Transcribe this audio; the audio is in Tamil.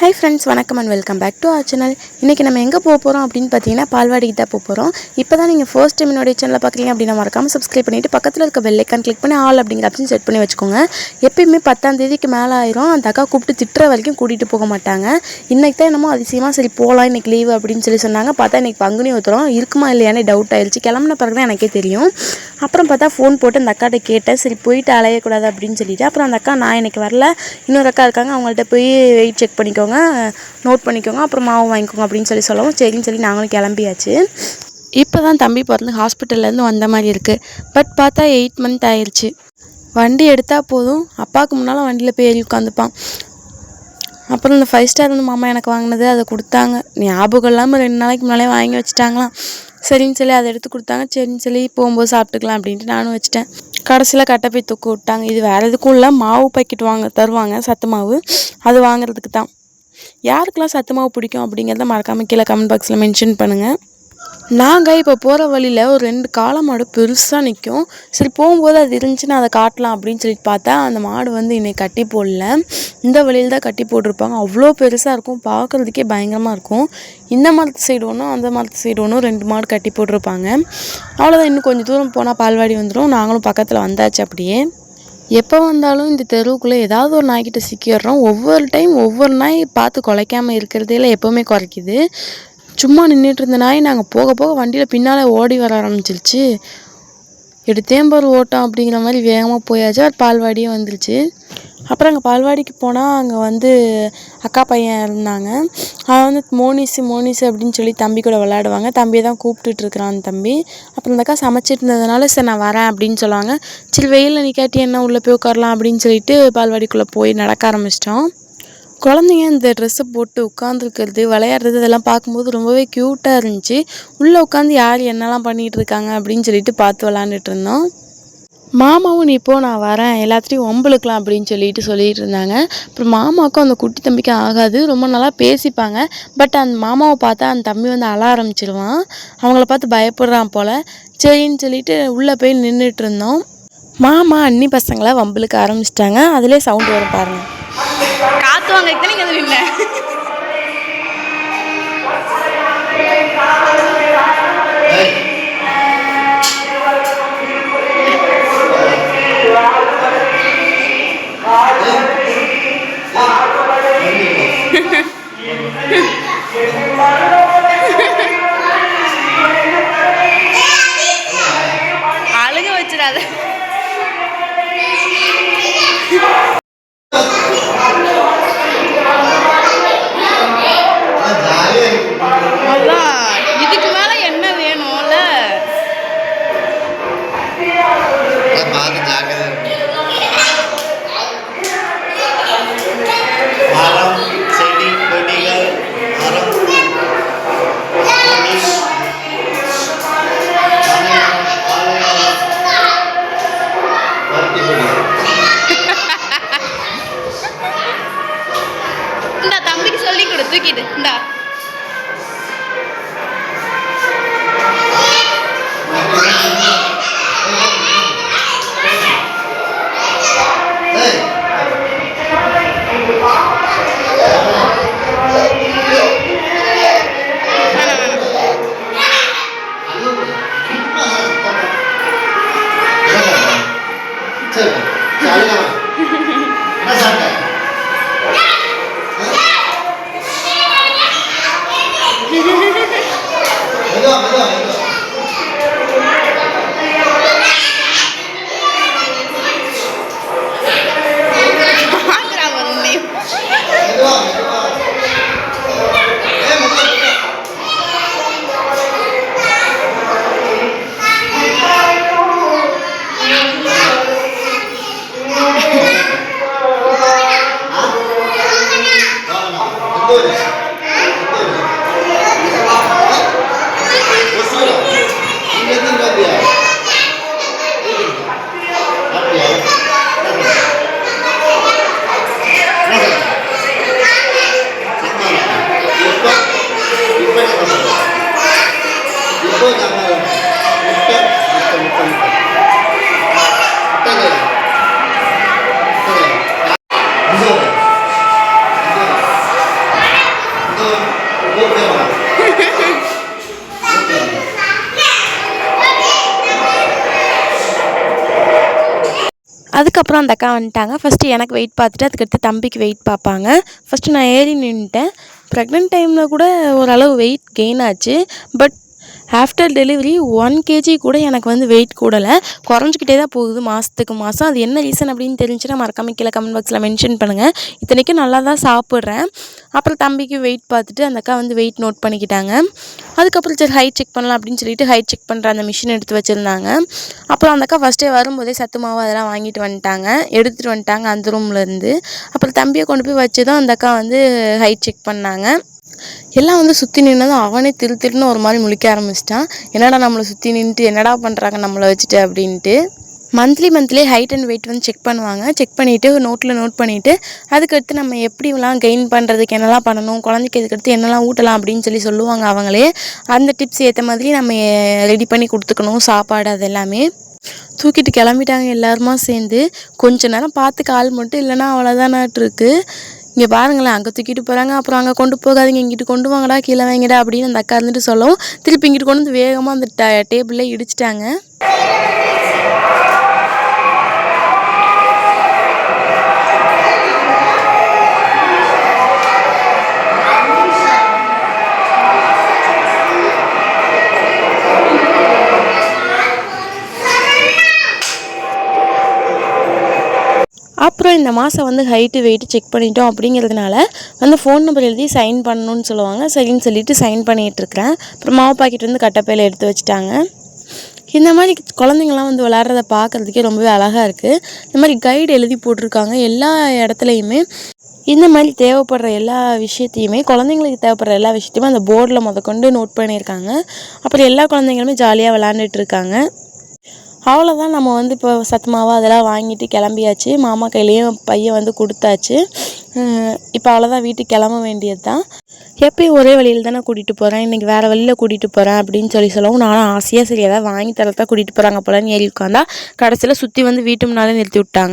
ஹை ஃப்ரெண்ட்ஸ் வணக்கம் and welcome back to our channel இன்றைக்கி நம்ம எங்கே போக போகிறோம் அப்படின்னு பார்த்தீங்கன்னா பால்வாடிக்கு தான் போக போகிறோம் இப்போ தான் நீங்கள் ஃபர்ஸ்ட் டைம் என்னுடைய சேனலை பார்க்குறீங்க அப்படின்னா மறக்காமல் சப்ஸ்கிரைப் பண்ணிவிட்டு பக்கத்தில் இருக்க பெல்லைக்கான் கிளிக் பண்ணி ஆல் அப்படிங்கிற ஆப்ஷன் செட் பண்ணி வச்சுக்கோங்க. எப்பயுமே பத்தாம் தேதிக்கு மேலே ஆயிரும். அந்த அக்கா கூப்பிட்டு திட்டுற வரைக்கும் கூட்டிகிட்டு போக மாட்டாங்க. இன்றைக்கி தான் என்னமோ அதிசயமாக சரி போகலாம் இன்றைக்கி லீவு அப்படின்னு சொல்லி சொன்னாங்க. பார்த்தா இன்றைக்கி பங்குனி ஊற்றுறோம் இருக்குமா இல்லையானே டவுட் ஆயிடுச்சு கிளம்புன பிறகு தான் எனக்கே தெரியும். அப்புறம் பார்த்தா ஃபோன் போட்டு அந்த அக்காட்ட கேட்டேன். சரி போயிட்டு அலையக்கூடாது அப்படின்னு சொல்லிட்டு. அப்புறம் அந்த அக்கா நான் இன்னைக்கு வரல. இன்னொரு அக்கா இருக்காங்க. அவங்கள்ட்ட போய் வெயிட் செக் பண்ணிக்கோங்க. நோட் பண்ணிக்கோங்க. அப்புறம் மாவு வாங்கிக்கோங்க அப்படின்னு சொல்லி சொல்லவும் சரின்னு சொல்லி நாங்களும் கிளம்பியாச்சு. இப்போ தான் தம்பி பிறந்து ஹாஸ்பிட்டல்லேருந்து வந்த மாதிரி இருக்குது பட் பார்த்தா எயிட் மந்த் ஆயிடுச்சு வண்டி எடுத்தால் போதும். அப்பாவுக்கு முன்னால் வண்டியில் போய் ஏறி உட்காந்துப்பான். அப்புறம் இந்த ஃபைவ் ஸ்டார் வந்து மாமா எனக்கு வாங்கினது அதை கொடுத்தாங்க. ஞாபகம் இல்லாமல் ரெண்டு நாளைக்கு முன்னாலே வாங்கி வச்சுட்டாங்களாம். சரின்னு சொல்லி அதை எடுத்து கொடுத்தாங்க. சரின்னு சொல்லி போகும்போது சாப்பிட்டுக்கலாம் அப்படின்ட்டு நானும் வச்சுட்டேன். கடைசியில் கட்டை போய் தூக்க விட்டாங்க. இது வேறு எதுக்கும் இல்லை மாவு பாக்கெட் வாங்க தருவாங்க சத்து மாவு. அது வாங்குறதுக்கு தான். யாருக்கெல்லாம் சத்து மாவு பிடிக்கும் அப்படிங்கிறத மறக்காமல் கீழே கமெண்ட் பாக்ஸில் மென்ஷன் பண்ணுங்கள் நாங்கள் இப்போ போகிற வழியில் ஒரு ரெண்டு காளை மாடு பெருசாக நிற்கும் சரி போகும்போது அது இருந்துச்சுன்னா அதை காட்டலாம் அப்படின்னு சொல்லிட்டு பார்த்தா அந்த மாடு வந்து இன்னைக்கு கட்டி போடல. இந்த வழியில் தான் கட்டி போட்டிருப்பாங்க. அவ்வளோ பெருசாக இருக்கும். பார்க்குறதுக்கே பயங்கரமாக இருக்கும். இந்த மரத்து சைடு ஒன்றும் அந்த மரத்து சைடு ஒன்றும் ரெண்டு மாடு கட்டி போட்டிருப்பாங்க. அவ்வளோதான் இன்னும் கொஞ்சம் தூரம் போனால் பால்வாடி வந்துடும் நாங்களும் பக்கத்தில் வந்தாச்சு அப்படியே. எப்போ வந்தாலும் இந்த தெருவுக்குள்ளே ஏதாவது ஒரு நாய்க்கிட்ட சிக்கிடுறோம். ஒவ்வொரு டைம் ஒவ்வொரு நாய் பார்த்து குலைக்காமல் இல்லை எப்போவுமே குறைக்குது. சும்மா நின்றுட்டு இருந்த நாய் நாங்கள் போக போக வண்டியில் பின்னால் ஓடி வர ஆரம்பிச்சிருச்சு. எடுத்தேன் ஓட்டம் அப்படிங்கிற மாதிரி வேகமாக போயாச்சு. அது பால்வாடியே வந்துருச்சு. அப்புறம் அங்கே பால்வாடிக்கு போனால் அங்கே வந்து அக்கா பையன் இருந்தாங்க. அவன் வந்து மோனிஸு மோனிஸு அப்படின்னு சொல்லி தம்பி கூட விளையாடுவாங்க. தம்பியை தான் கூப்பிட்டுட்ருக்குறான் தம்பி. அப்புறம் அந்த அக்கா சமைச்சிட்டு இருந்ததுனால சரி நான் வரேன் அப்படின்னு சொல்லுவாங்க. சரி வெயிலில் நிற்காட்டி என்ன உள்ளே போய் உட்காரலாம் அப்படின்னு சொல்லிட்டு பால்வாடிக்குள்ளே போய் நடக்க ஆரம்பிச்சிட்டோம். குழந்தைங்க இந்த ட்ரெஸ்ஸை போட்டு உட்காந்துருக்கிறது விளையாடுறது இதெல்லாம் பார்க்கும்போது ரொம்பவே க்யூட்டாக இருந்துச்சு. உள்ளே உட்காந்து யார் என்னெல்லாம் பண்ணிகிட்டு இருக்காங்க அப்படின்னு சொல்லிட்டு பார்த்து விளாண்டுட்டு இருந்தோம். மாமாவும் நீ போ நான் வரேன். எல்லாத்தையும் ஒம்பளுக்கலாம் அப்படின்னு சொல்லிட்டு சொல்லிட்டு இருந்தாங்க. அப்புறம் மாமாவுக்கும் அந்த குட்டி தம்பிக்கும் ஆகாது. ரொம்ப நல்லா பேசிப்பாங்க. பட் அந்த மாமாவை பார்த்தா அந்த தம்பி வந்து அழ ஆரம்பிச்சிடுவான் அவங்கள பார்த்து பயப்படுறான் போல். சரின்னு சொல்லிட்டு உள்ளே போய் நின்றுட்டு இருந்தோம். மாமா அன்னி பசங்களை வம்பளுக்கு ஆரம்பிச்சிட்டாங்க. அதிலே சவுண்ட் வரும் பாருங்கள் காத்து வாங்கறதுக்கு தான் இல்லை. தூக்கிட்டு இந்தா. இப்போ அதுக்கப்புறம் அந்த அக்கா வந்துட்டாங்க. ஃபஸ்ட்டு எனக்கு வெயிட் பார்த்துட்டு அதுக்கடுத்து தம்பிக்கு வெயிட் பார்ப்பாங்க. ஃபஸ்ட்டு நான் ஏறி நின்றுட்டேன் ப்ரெக்னென்ட் டைமில் கூட ஓரளவு வெயிட் கெயின் ஆச்சு. But after delivery one KG கூட எனக்கு வந்து வெயிட் கூடலை. குறைஞ்சிக்கிட்டே தான் போகுது மாதத்துக்கு மாதம் அது என்ன ரீசன் அப்படின்னு தெரிஞ்சுன்னா மறக்காம கீழே கமெண்ட் பாக்ஸில் மென்ஷன் பண்ணுங்கள் இத்தனைக்கும் நல்லா தான் சாப்பிட்றேன். அப்புறம் தம்பிக்கு வெயிட் பார்த்துட்டு அந்த அக்கா வந்து வெயிட் நோட் பண்ணிக்கிட்டாங்க. அதுக்கப்புறம் சரி ஹைட் செக் பண்ணலாம் அப்படின்னு சொல்லிட்டு ஹைட் செக் பண்ணுற அந்த மிஷின் எடுத்து வச்சுருந்தாங்க. அப்புறம் அந்த அக்கா ஃபஸ்ட்டே வரும்போதே சத்து மாவு அதெல்லாம் வாங்கிட்டு வந்துட்டாங்க. எடுத்துகிட்டு வந்துட்டாங்க அந்த ரூம்லேருந்து அப்புறம் தம்பியை கொண்டு போய் வச்சு தான் அந்த அக்கா வந்து ஹைட் செக் பண்ணாங்க. எல்லாம் வந்து சுற்றி நின்னதும் அவனே திரு திருன்னு ஒரு மாதிரி முழிக்க ஆரம்பிச்சிட்டான். என்னடா நம்மளை சுற்றி நின்றுட்டு என்னடா பண்ணுறாங்க நம்மளை வச்சுட்டு அப்படின்ட்டு. Monthly monthly height and weight வந்து செக் பண்ணுவாங்க. செக் பண்ணிவிட்டு நோட்டில் நோட் பண்ணிவிட்டு அதுக்கடுத்து நம்ம எப்படிலாம் கெயின் பண்ணுறதுக்கு என்னெல்லாம் பண்ணணும் குழந்தைக்கு இதுக்கடுத்து என்னெல்லாம் ஊட்டலாம் அப்படின்னு சொல்லி சொல்லுவாங்க அவங்களே. அந்த டிப்ஸ் ஏற்ற மாதிரி நம்ம ரெடி பண்ணி கொடுத்துக்கணும் சாப்பாடு அது எல்லாமே. தூக்கிட்டு கிளம்பிட்டாங்க எல்லாருமா சேர்ந்து. கொஞ்ச நேரம் பார்த்து கால் மட்டும் இல்லைன்னா அவ்வளோதானாட்டு இருக்குது இங்கே பாருங்களேன் அங்கே தூக்கிட்டு போகிறாங்க அப்புறம் அங்கே கொண்டு போகாதீங்க இங்கிட்டு கொண்டு வாங்கடா கீழே வைங்கடா அப்படின்னு அந்த அக்கா இருந்துட்டு சொல்லவும் திருப்பி இங்கிட்டு கொண்டு வந்து வேகமாக அந்த ட டேபிளில் இடிச்சிட்டாங்க. அப்புறம் இந்த மாதம் வந்து ஹைட்டு வெயிட்டு செக் பண்ணிட்டோம் அப்படிங்கிறதுனால வந்து ஃபோன் நம்பர் எழுதி சைன் பண்ணணும்னு சொல்லுவாங்க. சரின்னு சொல்லிட்டு சைன் பண்ணிகிட்டு இருக்கிறேன் அப்புறம் மாவு பாக்கெட் வந்து கட்டப்பையில் எடுத்து வச்சுட்டாங்க. இந்த மாதிரி குழந்தைங்கள்லாம் வந்து விளாட்றத பார்க்குறதுக்கே ரொம்பவே அழகாக இருக்குது இந்த மாதிரி கைடு எழுதி போட்டிருக்காங்க. எல்லா இடத்துலையுமே இந்த மாதிரி தேவைப்படுற எல்லா விஷயத்தையுமே குழந்தைங்களுக்கு தேவைப்படுற எல்லா விஷயத்தையுமே அந்த போர்டில் முதற்கொண்டு நோட் பண்ணியிருக்காங்க. அப்புறம் எல்லா குழந்தைங்களுமே ஜாலியாக விளாண்டுட்டு இருக்காங்க. அவ்வளோதான் நம்ம வந்து இப்போ சத்து மாவு அதெல்லாம் வாங்கிட்டு கிளம்பியாச்சு. மாமா கையிலையும் பையன் வந்து கொடுத்தாச்சு. இப்போ அவ்வளோதான் வீட்டுக்கு கிளம்ப வேண்டியது தான் எப்பயும் ஒரே வழியில் தானே கூட்டிகிட்டு போகிறேன் இன்றைக்கி வேறு வழியில் கூட்டிகிட்டு போகிறேன் அப்படின்னு சொல்லி சொல்லவும் நானும் ஆசையாக சரி ஏதாவது வாங்கி தரத்தான் கூட்டிகிட்டு போகிறாங்க போலன்னு ஏறி உட்காந்தா கடைசியில் சுற்றி வந்து வீட்டு முன்னாலே நிறுத்தி விட்டாங்க.